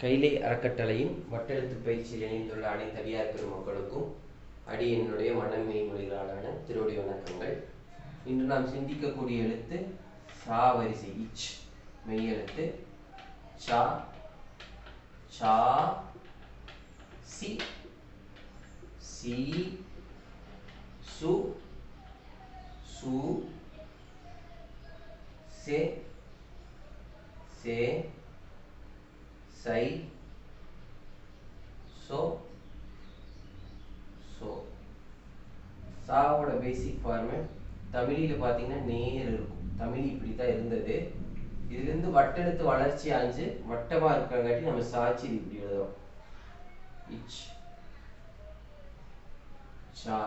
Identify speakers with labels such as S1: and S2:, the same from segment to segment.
S1: கைலை அறக்கட்டளையின் வட்டெழுத்து பயிற்சியில் இணைந்துள்ள அனைத்து அடியார் பெருமக்களுக்கும் என்னுடைய மனமே மொழிகளான திருவடி வணக்கங்கள். இன்று நாம் சிந்திக்கக்கூடிய எழுத்து சா வரிசை இச் மெய் எழுத்து. சா சா சி சி சு சு சே சே சை சோ சோ. சாவோட பேசிக் ஃபார்மேட் தமிழில் பார்த்தீங்கன்னா நேர் இருக்கும். தமிழ் இப்படி தான் இருந்தது. இதுலேருந்து வட்டெழுத்து வளர்ச்சி அஞ்சு வட்டமாக இருக்கிறங்காட்டி நம்ம சாச்சி இப்படி எழுதுறோம். இச் சா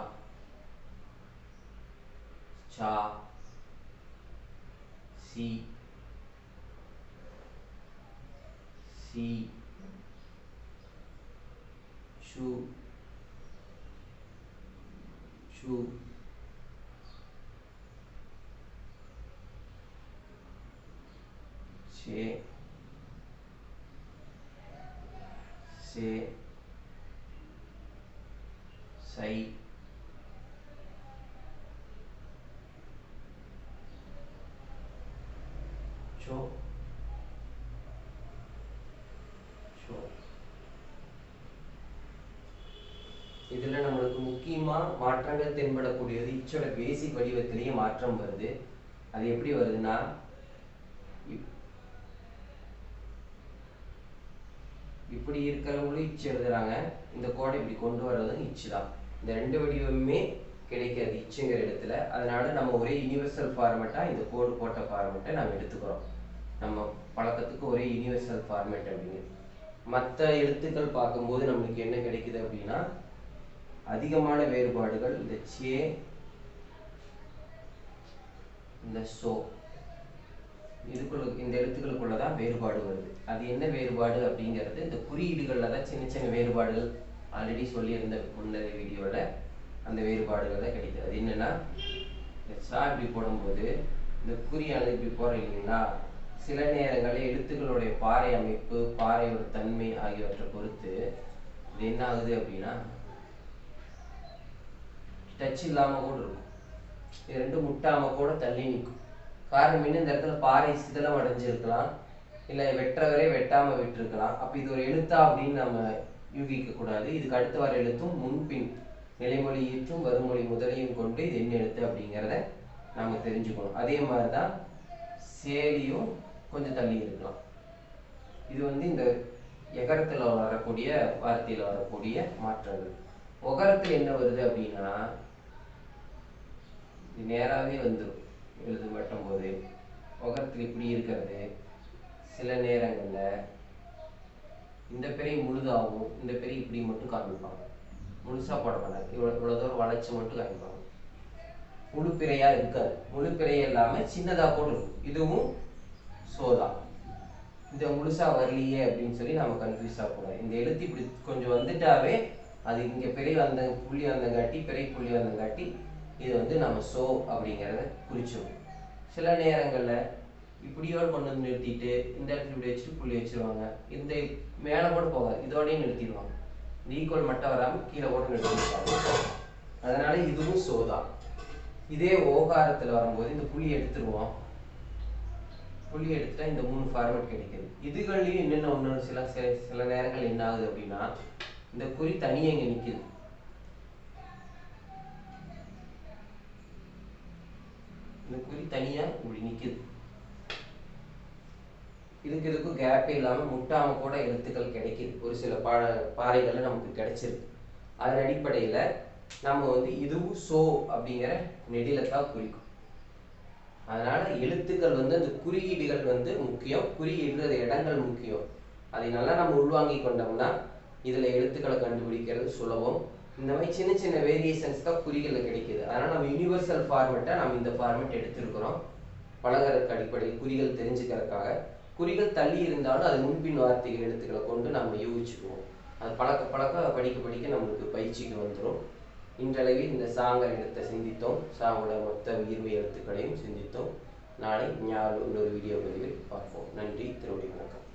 S1: சா சி சி சு சு சே சே சை சோ சோ இதுல நம்மளுக்கு முக்கியமா மாற்றங்கள் தென்படக்கூடியது இச்சோட பேசிக் வடிவத்திலேயே மாற்றம் வருது. அது எப்படி வருதுன்னா இப்- இப்படி இருக்கிறவங்களும் இச்சு எழுதுறாங்க. இந்த கோடை இப்படி கொண்டு வர்றதும் இச்சு தான் இந்த ரெண்டு வடிவமுமே கிடைக்காது இச்சுங்கிற இடத்துல. அதனால நம்ம ஒரே யூனிவர்சல் ஃபார்மேட்டா இந்த கோடு போட்ட ஃபார்மேட்டை நம்ம எடுத்துக்கிறோம். நம்ம பழக்கத்துக்கு ஒரே யூனிவர்சல் ஃபார்மேட் அப்படிங்கிறது. மற்ற எழுத்துக்கள் பார்க்கும்போது நம்மளுக்கு என்ன கிடைக்குது அப்படின்னா அதிகமான வேறுபாடுகள் இந்த சே இந்த சோ. இதுக்குள்ள இந்த எழுத்துக்களுக்குள்ள தான் வேறுபாடு வருது. அது என்ன வேறுபாடு அப்படிங்கிறது இந்த குறியீடுகளில் தான் சின்ன சின்ன வேறுபாடுகள் ஆல்ரெடி சொல்லியிருந்த முன்னே வீடியோவில் அந்த வேறுபாடுகள் தான் கிடைக்குது. அது என்னன்னா இந்த சா இப்படி போடும்போது இந்த குறியானது இப்படி போடுறோம் இல்லைங்களா சில நேரங்களில் எழுத்துக்களுடைய பாறை அமைப்பு பாறையோட தன்மை ஆகியவற்றை பொறுத்து இது என்ன ஆகுது அப்படின்னா டச் இல்லாமல் கூட இருக்கும். இது ரெண்டும் முட்டாமல் கூட தள்ளி நிற்கும். காரணம் என்ன? இந்த இடத்துல பாறை சிதலம் அடைஞ்சிருக்கலாம். இல்லை வெட்டுறவரே வெட்டாமல் விட்டுருக்கலாம். அப்போ இது ஒரு எழுத்தா அப்படின்னு நம்ம யூகிக்க கூடாது. இதுக்கு அடுத்த வர எழுத்தும் முன்பின் நிலைமொழி ஈற்றும் வருமொழி முதலையும் கொண்டு இது என்ன எழுத்து அப்படிங்கிறத நாம தெரிஞ்சுக்கணும். அதே மாதிரி தான் சேலியும் கொஞ்சம் தள்ளி இருக்கலாம். இது வந்து இந்த எகரத்துல வரக்கூடிய வார்த்தையில் வரக்கூடிய மாற்றங்கள். ஒகரத்துல என்ன வருது அப்படின்னா இது நேராவே வந்துடும் எழுது மட்டும் போது. ஒகரத்தில் இப்படி இருக்கிறது. சில நேரங்கள்ல இந்த பெரிய முழுதாகும் இந்த பெரிய இப்படி மட்டும் காமிப்பாங்க முழுசா போட மாட்டாங்க. இவ்வளவு இவ்வளவு தூரம் வளைச்சி மட்டும் காமிப்பாங்க முழு பிறையாக இருக்காது. முழு பிறையை இல்லாம சின்னதா கூட இருக்கும் இதுவும் சோதா. இந்த முழுசா வரலையே அப்படின்னு சொல்லி நம்ம கன்ஃபியூஸ் ஆகக்கூடாது இந்த எழுத்து இப்படி கொஞ்சம் வந்துட்டாவே அது இங்க பெரிய வந்த புள்ளி வந்தங்காட்டி பெரிய புள்ளி வந்தங்காட்டி இது வந்து நம்ம சோ அப்படிங்கிறத குறிச்சிடும். சில நேரங்களில் இப்படியோடு கொண்டு வந்து நிறுத்திட்டு இந்த இடத்துல இப்படி வச்சுட்டு புள்ளி வச்சிருவாங்க. இந்த மேலே கூட போகாது இதோடயே நிறுத்திடுவாங்க. இந்த ஈக்குவல் மட்டும் வராமல் கீழே கூட நிறுத்திடுவாங்க. அதனால இதுவும் சோதா இதே ஓகாரத்துல வரும்போது இந்த புள்ளி எடுத்துருவோம். புள்ளி எடுத்துட்டா இந்த மூணு ஃபார்மேட் கிடைக்குது. இதுகள்லையும் என்னென்ன ஒண்ணு சில சில சில நேரங்கள் என்ன ஆகுது அப்படின்னா இந்த குறி தனியே இங்கே நிக்குது. தனியா இப்படி நிக்குது. இதுக்கு இதுக்கும் கேப் இல்லாம முட்டாம கூட எழுத்துக்கள் கிடைக்குது. ஒரு சில பா பாறைகள்ல நமக்கு கிடைச்சிருக்கு. அதன் அடிப்படையில நம்ம வந்து இதுவும் சோ அப்படிங்கிற நெடிலத்தான் குறிக்கும். அதனால எழுத்துக்கள் வந்து அந்த குறியீடுகள் வந்து முக்கியம். குறியிடுறது இடங்கள் முக்கியம். அதை நல்லா நம்ம உள்வாங்கி கொண்டோம்னா இதுல எழுத்துக்களை கண்டுபிடிக்கிறது சுலபம். இந்த மாதிரி சின்ன சின்ன வேரியேஷன்ஸ் தான் குறிகளில் கிடைக்குது. அதனால் நம்ம யூனிவர்சல் ஃபார்மெட்டை நம்ம இந்த ஃபார்மெட் எடுத்திருக்கிறோம். பழகிறதுக்கு அடிப்படையில் குறிகள் தெரிஞ்சுக்கிறதுக்காக. குறிகள் தள்ளி இருந்தாலும் அது முன்பின் வார்த்தைகள் எழுத்துக்களை கொண்டு நம்ம யூகிச்சுக்குவோம் அது பழக்க பழக்க படிக்க படிக்க நம்மளுக்கு பயிற்சிக்கு வந்துடும் இன்றளவில் இந்த சாங்கர் எழுத்தை சிந்தித்தோம். சாங்கோட மொத்த உயிர்மை எழுத்துக்களையும் சிந்தித்தோம். நாளை ஞாபகம் இன்னொரு வீடியோ பதிவில் பார்ப்போம். நன்றி திருவடி வணக்கம்.